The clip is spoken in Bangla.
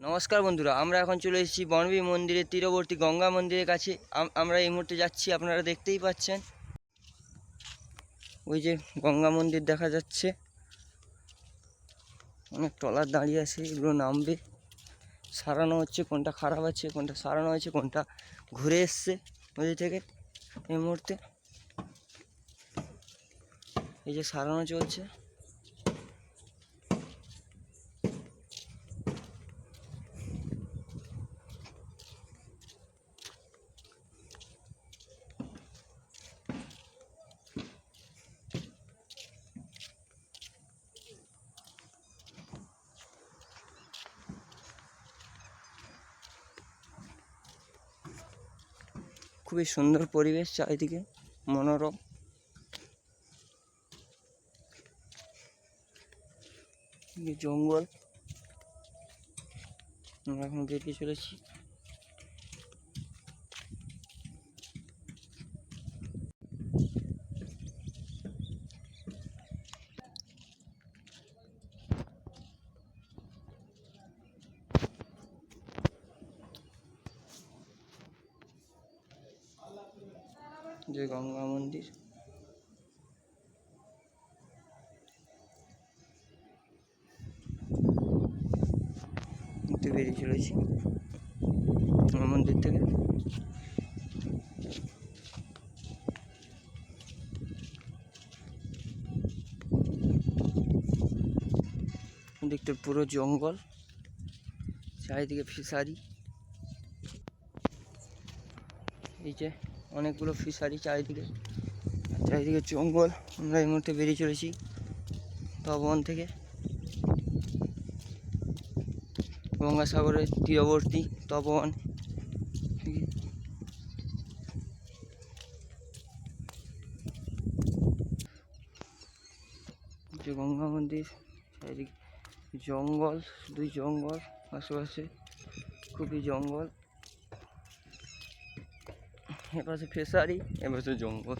নমস্কার বন্ধুরা, আমরা এখন চলে এসেছি বনবী মন্দিরের, তীরবর্তী গঙ্গা মন্দিরের কাছে। আমরা এই মুহূর্তে যাচ্ছি, আপনারা দেখতেই পাচ্ছেন। ওই যে গঙ্গা মন্দির দেখা যাচ্ছে। অনেক ট্রলার দাঁড়িয়ে আছে, এগুলো নামবে। সারানো হচ্ছে, কোনটা খারাপ আছে, কোনটা সারানো হয়েছে, কোনটা ঘুরে এসছে নদী থেকে এই মুহূর্তে। এই যে সারানো চলছে। খুবই সুন্দর পরিবেশ চারিদিকে মনোরম। জঙ্গল। আমরা এখন বেরিয়ে চলেছি। যে গঙ্গা মন্দির। বেরিয়ে চলেছি মন্দির থেকে। দেখতে পুরো জঙ্গল চারিদিকে ফিশারি। এই যে অনেকগুলো ফিশারি চারিদিকে। চারিদিকে জঙ্গল। আমরা এই মুহূর্তে বেরিয়ে চলেছি তপবন থেকে। গঙ্গাসাগরের তীরবর্তী তপবন। যে গঙ্গা মন্দির, চারিদিকে জঙ্গল, শুধুই জঙ্গল, আশেপাশে খুবই জঙ্গল। এপাশে ফেসারি এপাশে জঙ্গল